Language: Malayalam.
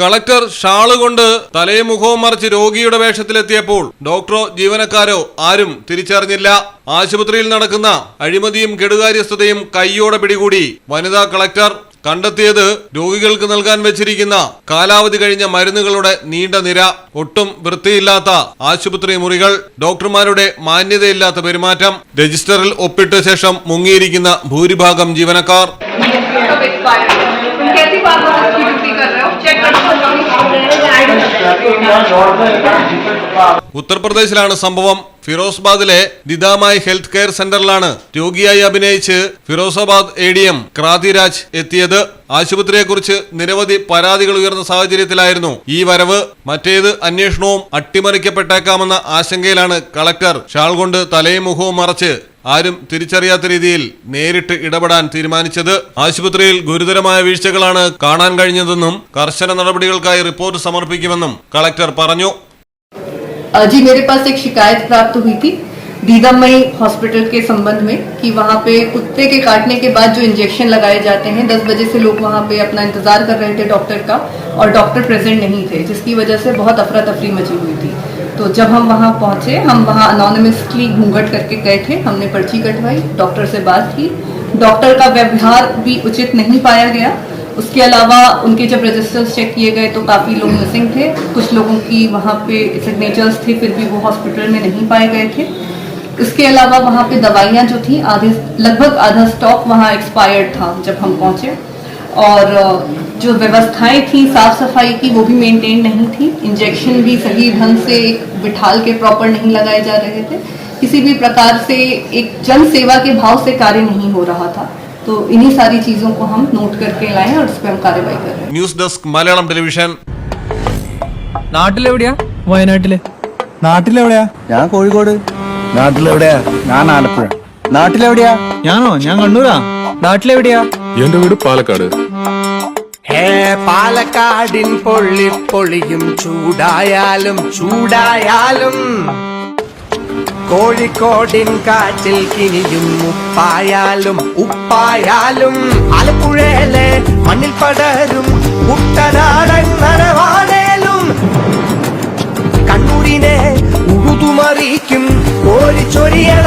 കളക്ടർ ഷാൾ കൊണ്ട് തലയും മുഖവും മറിച്ച് രോഗിയുടെ വേഷത്തിലെത്തിയപ്പോൾ ഡോക്ടറോ ജീവനക്കാരോ ആരും തിരിച്ചറിഞ്ഞില്ല. ആശുപത്രിയിൽ നടക്കുന്ന അഴിമതിയും കെടുകാര്യസ്ഥതയും കൈയോടെ പിടികൂടി വനിതാ കളക്ടർ കണ്ടെത്തിയത് രോഗികൾക്ക് നൽകാൻ വെച്ചിരിക്കുന്ന കാലാവധി കഴിഞ്ഞ മരുന്നുകളുടെ നീണ്ട നിര. ഒട്ടും വൃത്തിയില്ലാത്ത ആശുപത്രി മുറികൾ ഡോക്ടർമാരുടെ മാന്യതയില്ലാത്ത പെരുമാറ്റം. രജിസ്റ്ററിൽ ഒപ്പിട്ട ശേഷം മുങ്ങിയിരിക്കുന്ന ഭൂരിഭാഗം ജീവനക്കാർ ഉത്തർപ്രദേശിലാണ് സംഭവം. ഫിറോസ്ബാദിലെ ദിദാമായി ഹെൽത്ത് കെയർ സെന്ററിലാണ് രോഗിയായി അഭിനയിച്ച് ഫിറോസാബാദ് എ ഡി എം ക്രാതിരാജ് എത്തിയത്. ആശുപത്രിയെക്കുറിച്ച് നിരവധി പരാതികൾ ഉയർന്ന സാഹചര്യത്തിലായിരുന്നു. ഈ വരവ് മറ്റേത് അന്വേഷണവും അട്ടിമറിക്കപ്പെട്ടേക്കാമെന്ന ആശങ്കയിലാണ് കളക്ടർ. ഷാൾ കൊണ്ട് തലയും മുഖവും മറച്ച് ആരും തിരിച്ചറിയാത്ത രീതിയിൽ നേരിട്ട് ഇടപെടാൻ തീരുമാനിച്ചത് ആശുപത്രിയിൽ ഗുരുതരമായ വീഴ്ചകളാണ് കാണാൻ കഴിഞ്ഞതെന്നും കർശന നടപടികൾക്കായി റിപ്പോർട്ട് സമർപ്പിക്കുമെന്നും കളക്ടർ പറഞ്ഞു अ, जी मेरे पास एक शिकायत प्राप्त हुई थी दीदामई हॉस्पिटल के संबंध में कि वहाँ पे कुत्ते के काटने के बाद जो इंजेक्शन लगाए जाते हैं 10 बजे से लोग वहाँ पे अपना इंतजार कर रहे थे डॉक्टर का और डॉक्टर प्रेजेंट नहीं थे जिसकी वजह से बहुत अफरा तफरी मची हुई थी तो जब हम वहाँ पहुँचे, हम वहाँ अनोनिमसली घूंघट करके गए थे। हमने पर्ची कटवाई डॉक्टर से बात की। डॉक्टर का व्यवहार भी उचित नहीं पाया गया। उसके अलावा उनके जब रजिस्टर्स चेक किए गए तो काफ़ी लोग मिसिंग थे। कुछ लोगों की वहाँ पे सिग्नेचर्स थे, फिर भी वो हॉस्पिटल में नहीं पाए गए थे। इसके अलावा वहाँ पे दवाइयाँ जो थी, आधे, लगभग आधा स्टॉक वहाँ एक्सपायर्ड था जब हम पहुँचे। और अ, जो व्यवस्थाएं थी साफ सफाई की वो भी मेंटेन नहीं थी इंजेक्शन भी सही ढंग से एक बिठाल के प्रॉपर नहीं लगाए जा रहे थे किसी भी प्रकार से एक जन सेवा के भाव से कार्य नहीं हो रहा था तो इन्हीं सारी चीज़ों को हम नोट करके लाए और उस पर हम कार्रवाई कर रहे हैं ന്യൂസ് ഡെസ്ക് മലയാളം ടെലിവിഷൻ നാട്ടിലെവിടെയാ വയനാട്ടില് നാട്ടിലെവിടെയാ ഞാൻ കോഴിക്കോട് നാട്ടിലെവിടെയാ ഞാൻ ആലപ്പുഴ നാട്ടിലെവിടെയാ ഞാനോ ഞാൻ കണ്ണൂരാ നാട്ടിലെവിടെയാ? എന്റെ വീട് പാലക്കാട്. ഹേ പാലക്കാടിൻ പൊള്ളി പൊളിയും ചൂടായാലും ചൂടായാലും. കോഴിക്കോടിൻ കാറ്റിൽ കിനിയും ഉപ്പായാലും ഉപ്പായാലും. ആലപ്പുഴയിലെ മണ്ണിൽ പടരും കുട്ടനാടൻ നരവാനേലും കണ്ണൂരിനെ ഉഴുതുമറിക്കും കോരിച്ചൊരിയണ